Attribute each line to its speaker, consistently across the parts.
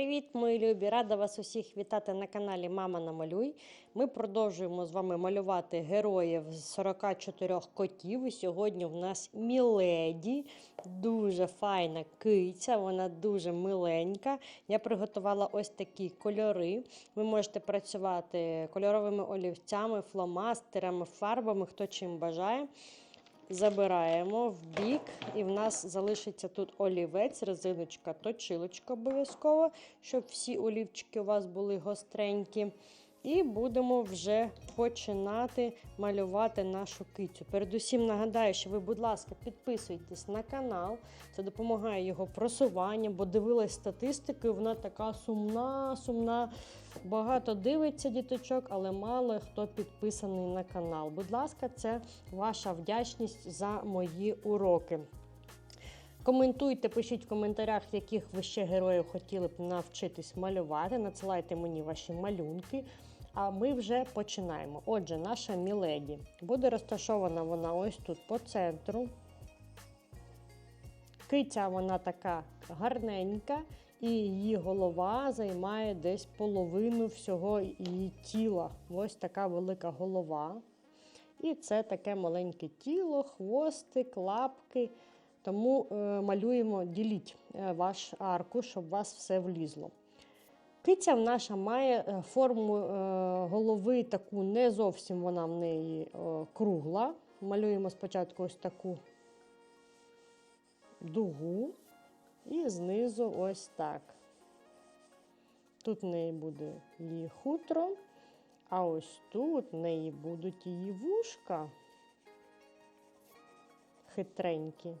Speaker 1: Привіт, мої любі! Рада вас усіх вітати на каналі Мама Намалюй. Ми продовжуємо з вами малювати героїв з 44 котів. І сьогодні в нас Міледі, дуже файна киця, вона дуже миленька. Я приготувала ось такі кольори. Ви можете працювати кольоровими олівцями, фломастерами, фарбами, хто чим бажає. Забираємо в бік, і в нас залишиться тут олівець, резиночка, точилочка обов'язково, щоб всі олівчики у вас були гостренькі. І будемо вже починати малювати нашу кицю. Передусім нагадаю, що ви, будь ласка, підписуйтесь на канал. Це допомагає його просуванню, бо дивилась статистики, вона така сумна, сумна. Багато дивиться діточок, але мало хто підписаний на канал. Будь ласка, це ваша вдячність за мої уроки. Коментуйте, пишіть в коментарях, яких ви ще героїв хотіли б навчитись малювати. Надсилайте мені ваші малюнки. А ми вже починаємо. Отже, наша міледі буде розташована вона ось тут по центру. Киця вона така гарненька, і її голова займає десь половину всього її тіла. Ось така велика голова. І це таке маленьке тіло, хвостик, лапки. Тому е, малюємо, діліть е, ваш аркуш, щоб у вас все влізло. Киця наша має е, форму е, голови таку, не зовсім вона в неї е, кругла. Малюємо спочатку ось таку дугу і знизу ось так. Тут в неї буде її хутро, а ось тут в неї будуть її вушка хитренькі.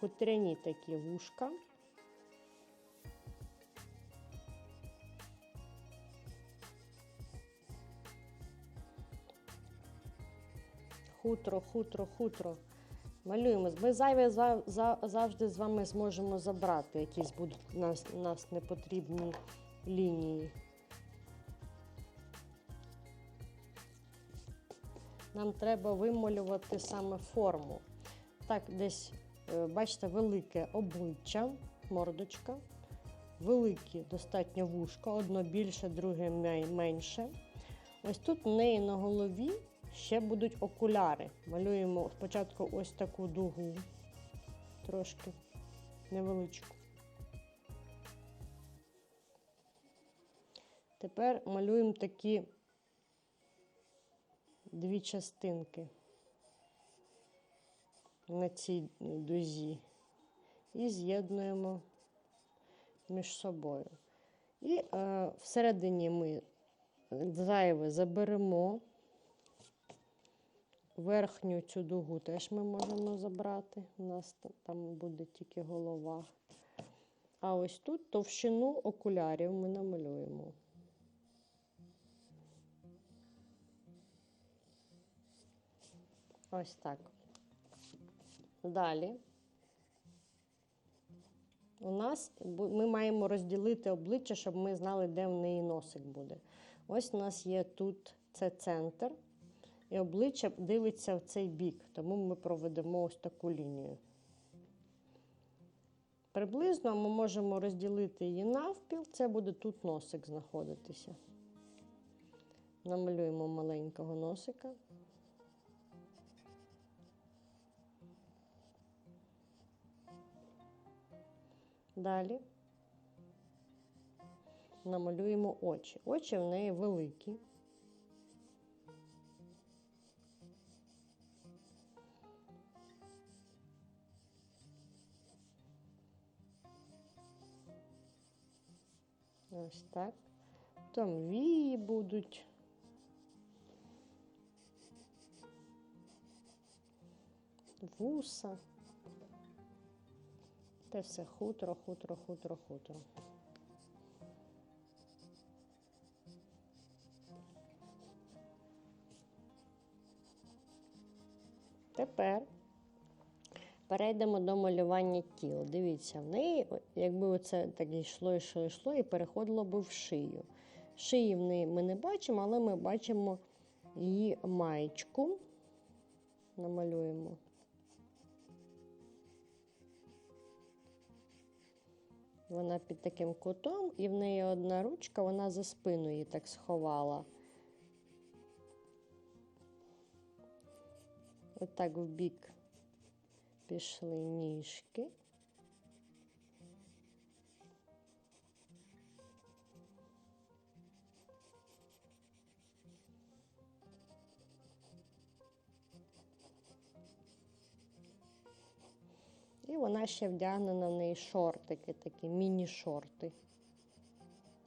Speaker 1: Хутряні такі вушка. Хутро, хутро, хутро. Малюємо. Ми зайве за- за- завжди з вами зможемо забрати якісь будуть нас, нас непотрібні лінії. Нам треба вималювати саме форму. Так, десь, бачите, велике обличчя, мордочка, великі достатньо вушка, одно більше, друге менше. Ось тут в неї на голові ще будуть окуляри. Малюємо спочатку ось таку дугу, трошки невеличку. Тепер малюємо такі дві частинки на цій дузі і з'єднуємо між собою. І е, всередині ми зайве заберемо. Верхню цю дугу теж ми можемо забрати. У нас там буде тільки голова. А ось тут товщину окулярів ми намалюємо. Ось так. Далі. У нас ми маємо розділити обличчя, щоб ми знали, де в неї носик буде. Ось у нас є тут це центр, і обличчя дивиться в цей бік, тому ми проведемо ось таку лінію. Приблизно ми можемо розділити її навпіл, це буде тут носик знаходитися. Намалюємо маленького носика. Далі намалюємо очі. Очі в неї великі. Ось так. Там вії будуть. Вуса. Те все хутро, хутро, хутро, хутро. Тепер перейдемо до малювання тіла. Дивіться, в неї, якби оце так йшло, йшло, йшло, і переходило би в шию. Шиї в неї ми не бачимо, але ми бачимо її маєчку. Намалюємо Вона під таким кутом, і в неї одна ручка, вона за спину її так сховала. Отак в бік пішли ніжки. Ще вдягнена в неї шортики, такі міні-шорти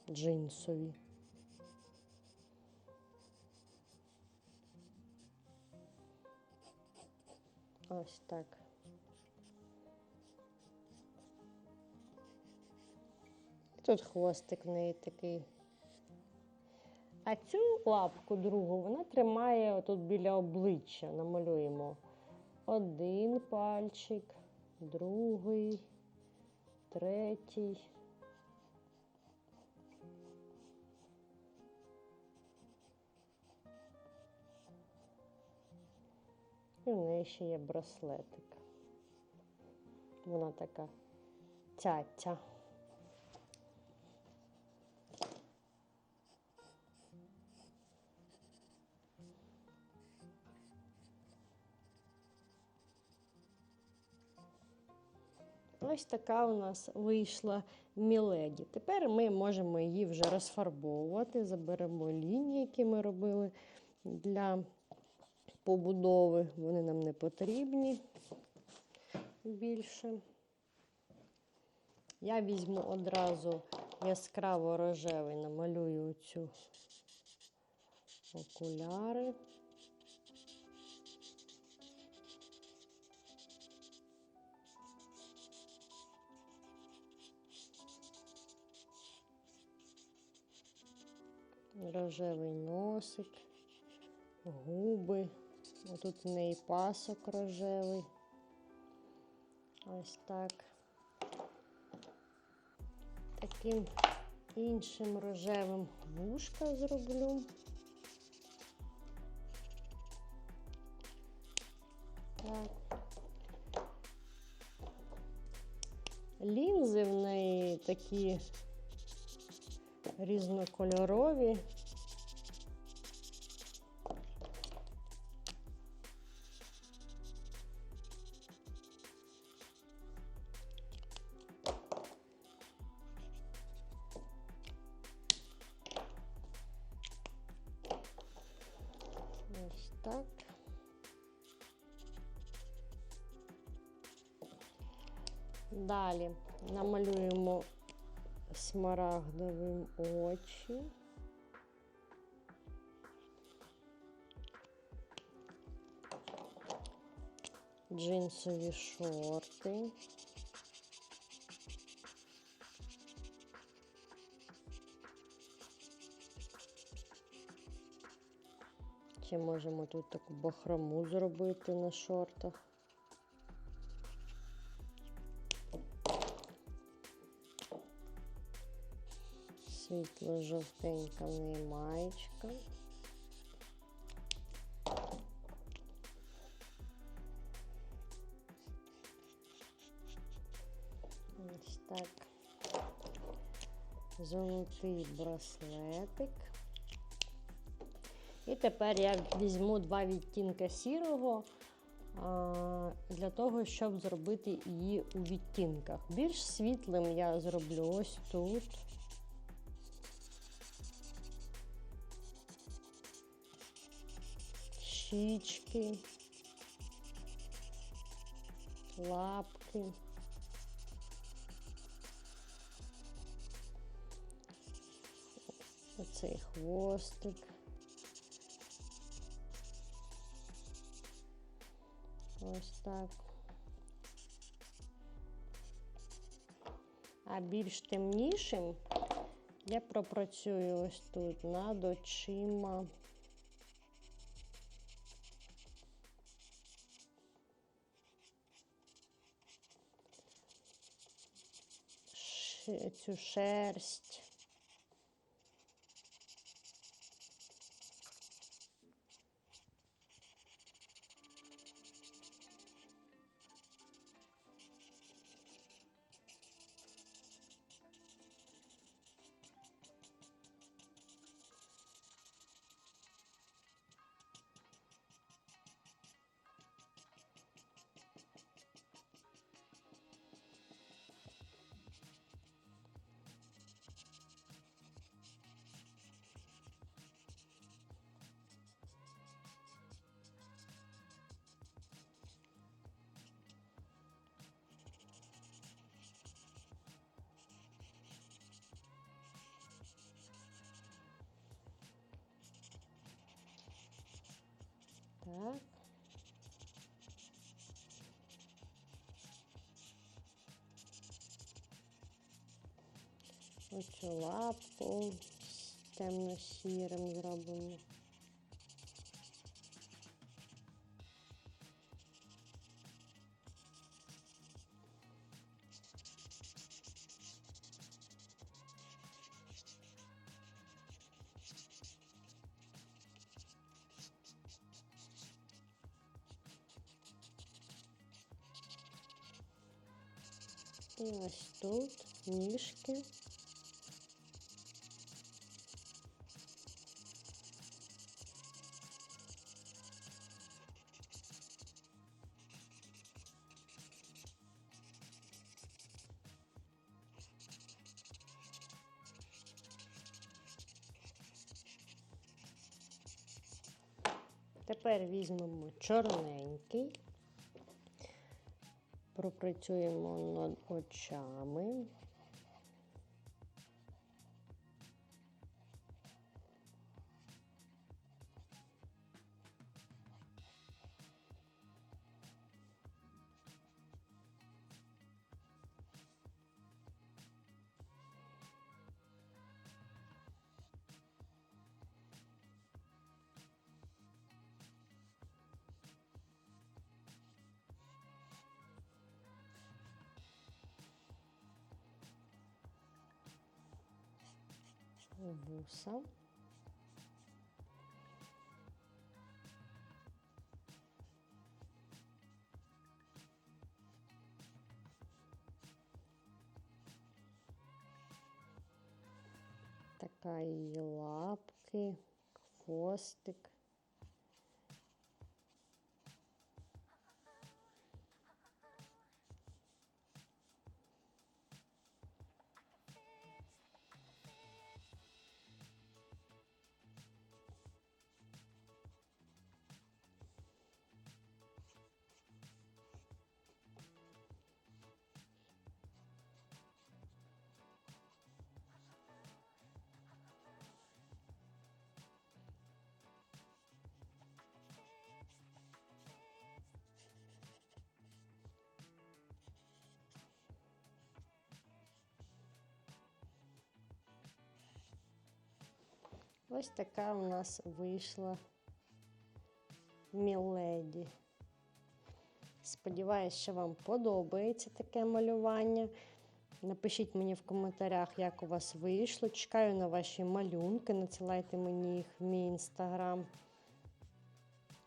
Speaker 1: джинсові. Ось так. Тут хвостик в неї такий. А цю лапку другу вона тримає тут біля обличчя. Намалюємо один пальчик, другий, третій. І в неї ще є браслетик. Вона така цяця. Ось така у нас вийшла міледі. Тепер ми можемо її вже розфарбовувати. Заберемо лінії, які ми робили для побудови. Вони нам не потрібні більше. Я візьму одразу яскраво рожевий, намалюю цю окуляри. Рожевий носик, губи. Отут в неї пасок рожевий. Ось так. Таким іншим рожевим вушка зроблю. Так. Лінзи в неї такі різнокольорові. Ось так. Далі намалюємо смарагдовим очі. Джинсові шорти. Ще можемо тут таку бахрому зробити на шортах. Світло-жовтенька в неї маєчка. Ось так. Золотий браслетик. І тепер я візьму два відтінка сірого для того, щоб зробити її у відтінках. Більш світлим я зроблю ось тут. Щічки, лапки. Оцей хвостик. Ось так. А більш темнішим я пропрацюю ось тут над очима. Цю шерсть. Так. Оцю лапку з темно-сірим зробимо. І ось тут ніжки. Тепер візьмемо чорненький, пропрацюємо над очами. Вуса. Така її лапки, хвостик. Ось така у нас вийшла міледі. Сподіваюсь, що вам подобається таке малювання. Напишіть мені в коментарях, як у вас вийшло. Чекаю на ваші малюнки, надсилайте мені їх в мій інстаграм.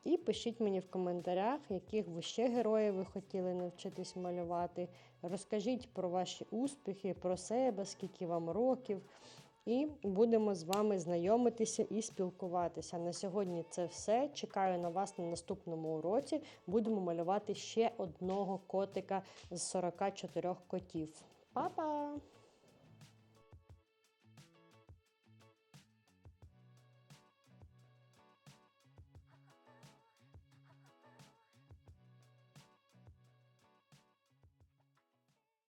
Speaker 1: І пишіть мені в коментарях, яких ви ще героїв ви хотіли навчитись малювати. Розкажіть про ваші успіхи, про себе, скільки вам років. І будемо з вами знайомитися і спілкуватися. На сьогодні це все. Чекаю на вас на наступному уроці. Будемо малювати ще одного котика з 44 котів. Па-па!